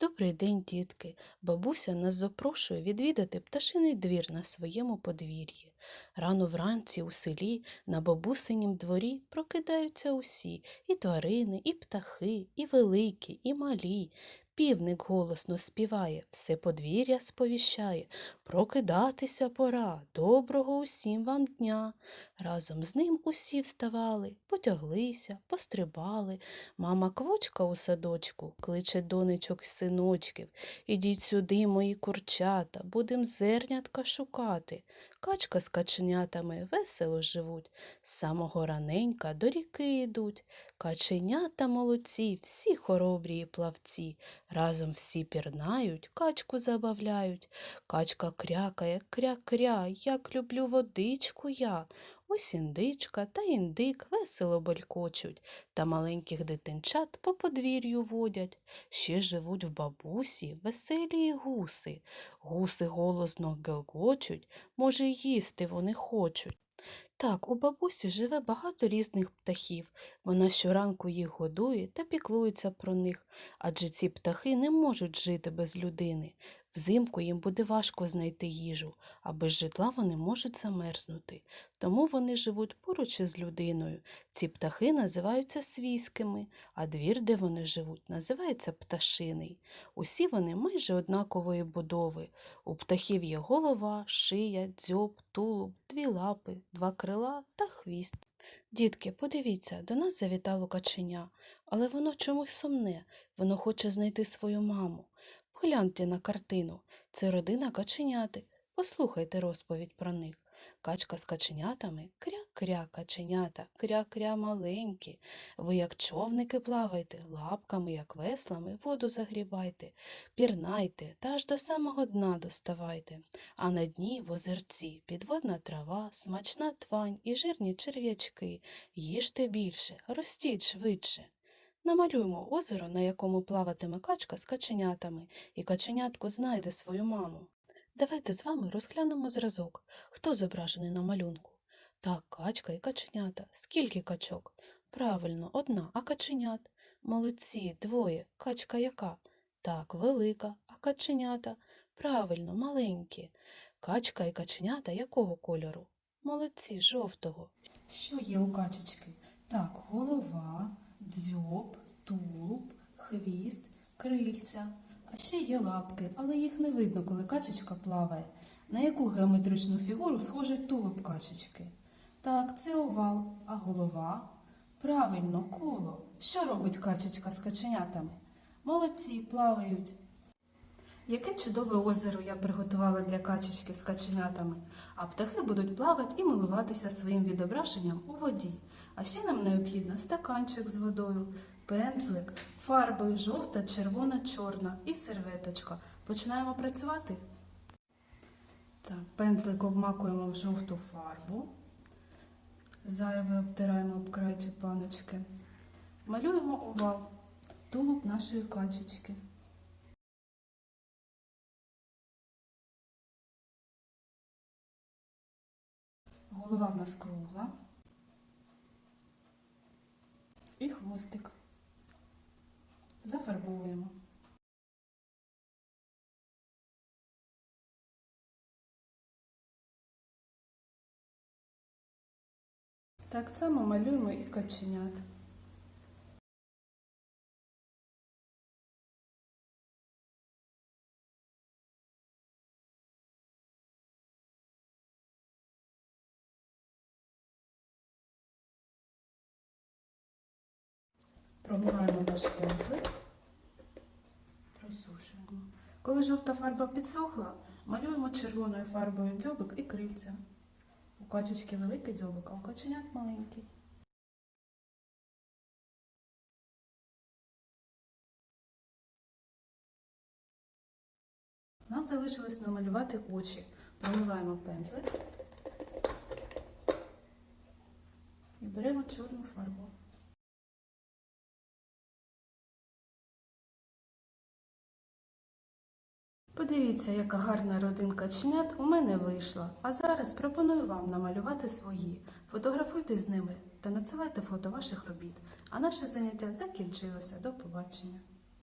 Добрий день, дітки. Бабуся нас запрошує відвідати пташиний двір на своєму подвір'ї. Рано вранці у селі на бабусинім дворі прокидаються усі і тварини, і птахи, і великі, і малі. Півник голосно співає, все подвір'я сповіщає. Прокидатися пора, доброго усім вам дня. Разом з ним усі вставали, потяглися, пострибали. Мама квочка у садочку кличе донечок й синочків. Ідіть сюди, мої курчата, будем зернятка шукати. Качка з каченятами весело живуть, з самого раненька до ріки йдуть. Каченята молодці, всі хоробрі і плавці. Разом всі пірнають, качку забавляють. Качка крякає, кря-кря, як люблю водичку я. Ось індичка та індик весело белькочуть, та маленьких дитинчат по подвір'ю водять. Ще живуть в бабусі веселі гуси. Гуси голосно гелгочуть, може, їсти вони хочуть. Так, у бабусі живе багато різних птахів. Вона щоранку їх годує та піклується про них, адже ці птахи не можуть жити без людини. Взимку їм буде важко знайти їжу, а без житла вони можуть замерзнути. Тому вони живуть поруч із людиною. Ці птахи називаються свійськими, а двір, де вони живуть, називається пташиний. Усі вони майже однакової будови. У птахів є голова, шия, дзьоб, тулуб, дві лапи, два крила та хвіст. Дітки, подивіться, до нас завітало каченя, але воно чомусь сумне, воно хоче знайти свою маму. Погляньте на картину. Це родина каченяти. Послухайте розповідь про них. Качка з каченятами кря-кря каченята, кря-кря маленькі. Ви, як човники, плавайте, лапками, як веслами, воду загрібайте, пірнайте та аж до самого дна доставайте. А на дні в озерці підводна трава, смачна твань і жирні черв'ячки. Їжте більше, ростіть швидше. Намалюймо озеро, на якому плаватиме качка з каченятами, і каченятко знайде свою маму. Давайте з вами розглянемо зразок. Хто зображений на малюнку? Так, качка і каченята. Скільки качок? Правильно, одна, а каченят? Молодці, двоє. Качка яка? Так, велика, а каченята? Правильно, маленькі. Качка і каченята якого кольору? Молодці, жовтого. Що є у качечки? Так, голова, дзьоб, тулуб, хвіст, крильця. А ще є лапки, але їх не видно, коли качечка плаває. На яку геометричну фігуру схожий тулуб качечки? Так, це овал, а голова? Правильно, коло. Що робить качечка з каченятами? Молодці, плавають. Яке чудове озеро я приготувала для качечки з каченятами, а птахи будуть плавати і милуватися своїм відображенням у воді. А ще нам необхідно стаканчик з водою, пензлик, фарбою жовта, червона, чорна і серветочка. Починаємо працювати. Так, пензлик обмакуємо в жовту фарбу. Зайве обтираємо об крайчик паночки. Малюємо овал, тулуб нашої качечки. Голова в нас кругла. І хвостик. Зафарбовуємо. Так само малюємо і каченят. Промиваємо наш пензлик, просушуємо. Коли жовта фарба підсохла, малюємо червоною фарбою дзьобик і крильця. У качечки великий дзьобик, а у каченят маленький. Нам залишилось намалювати очі. Промиваємо пензлик і беремо чорну фарбу. Подивіться, яка гарна родинка чнят у мене вийшла. А зараз пропоную вам намалювати свої. Фотографуйте з ними та надсилайте фото ваших робіт. А наше заняття закінчилося. До побачення.